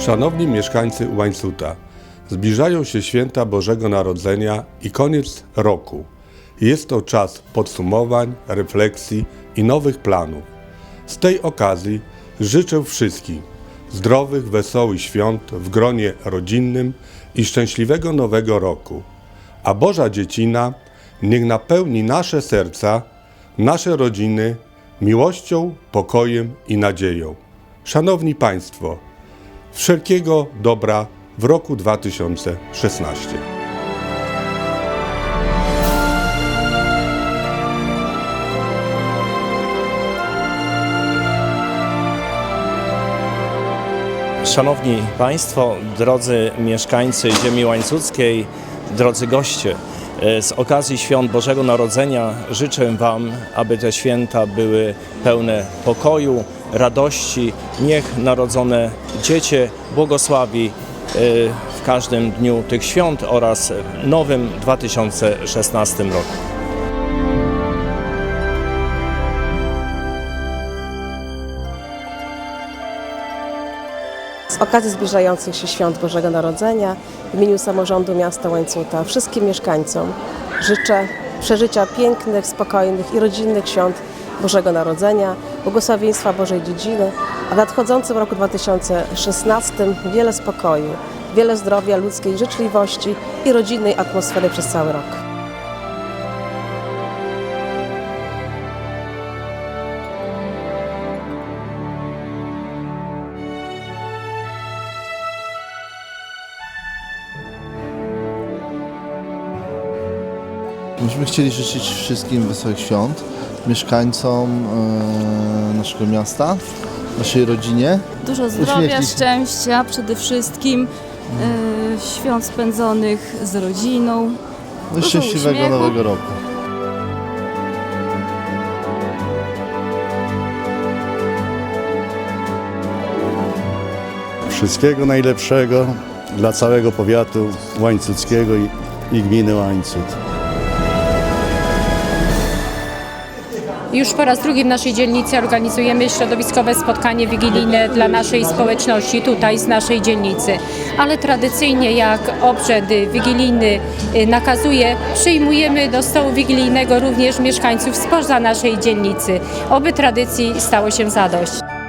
Szanowni mieszkańcy Łańcuta, zbliżają się święta Bożego Narodzenia i koniec roku. Jest to czas podsumowań, refleksji i nowych planów. Z tej okazji życzę wszystkim zdrowych, wesołych świąt w gronie rodzinnym i szczęśliwego nowego roku. A Boża Dziecina niech napełni nasze serca, nasze rodziny miłością, pokojem i nadzieją. Szanowni Państwo, wszelkiego dobra w roku 2016. Szanowni Państwo, drodzy mieszkańcy ziemi łańcuckiej, drodzy goście, z okazji świąt Bożego Narodzenia życzę Wam, aby te święta były pełne pokoju, radości. Niech narodzone dziecię błogosławi e, w każdym dniu tych świąt oraz nowym 2016 roku. Z okazji zbliżających się świąt Bożego Narodzenia w imieniu samorządu miasta Łańcuta wszystkim mieszkańcom życzę przeżycia pięknych, spokojnych i rodzinnych świąt Bożego Narodzenia, błogosławieństwa Bożej Dziedziny, a w nadchodzącym roku 2016 wiele spokoju, wiele zdrowia, ludzkiej życzliwości i rodzinnej atmosfery przez cały rok. Myśmy chcieli życzyć wszystkim wesołych świąt, mieszkańcom e, naszego miasta, naszej rodzinie. Dużo zdrowia, Uśmiechnij się. szczęścia przede wszystkim, e, świąt spędzonych z rodziną. No i Dużo szczęśliwego uśmiechu. nowego roku. Wszystkiego najlepszego dla całego powiatu łańcuckiego i, i gminy Łańcut. Już po raz drugi w naszej dzielnicy organizujemy środowiskowe spotkanie wigilijne dla naszej społeczności tutaj z naszej dzielnicy. Ale tradycyjnie jak obrzęd wigilijny y, nakazuje, przyjmujemy do stołu wigilijnego również mieszkańców spoza naszej dzielnicy. Oby tradycji stało się zadość.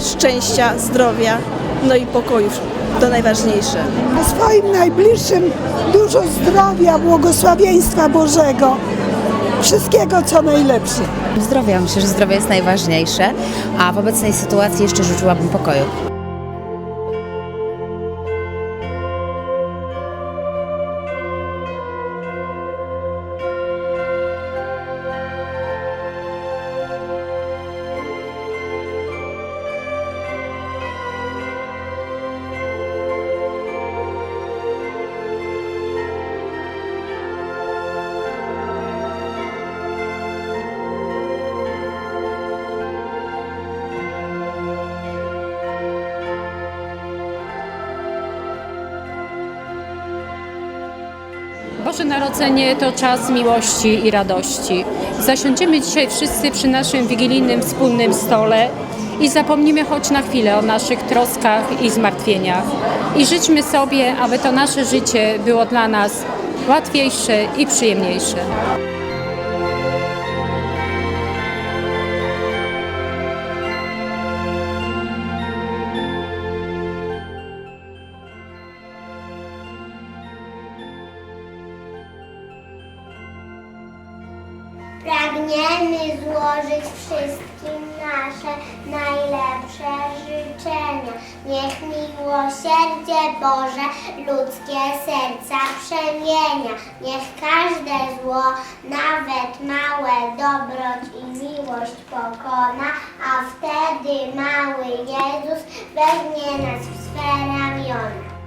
Szczęścia, zdrowia, no i pokoju. To najważniejsze. a swoim najbliższym dużo zdrowia, błogosławieństwa Bożego, wszystkiego co najlepsze. Zdrowia, myślę, że zdrowie jest najważniejsze, a w obecnej sytuacji jeszcze życzyłabym pokoju. Boże Narodzenie to czas miłości i radości. Zasiądziemy dzisiaj wszyscy przy naszym wigilijnym wspólnym stole i zapomnimy choć na chwilę o naszych troskach i zmartwieniach. I życzmy sobie, aby to nasze życie było dla nas łatwiejsze i przyjemniejsze. Pragniemy złożyć wszystkim nasze najlepsze życzenia. Niech miłosierdzie Boże ludzkie serca przemienia. Niech każde zło, nawet małe dobroć i miłość pokona, a wtedy mały Jezus weźmie nas w swe ramiona.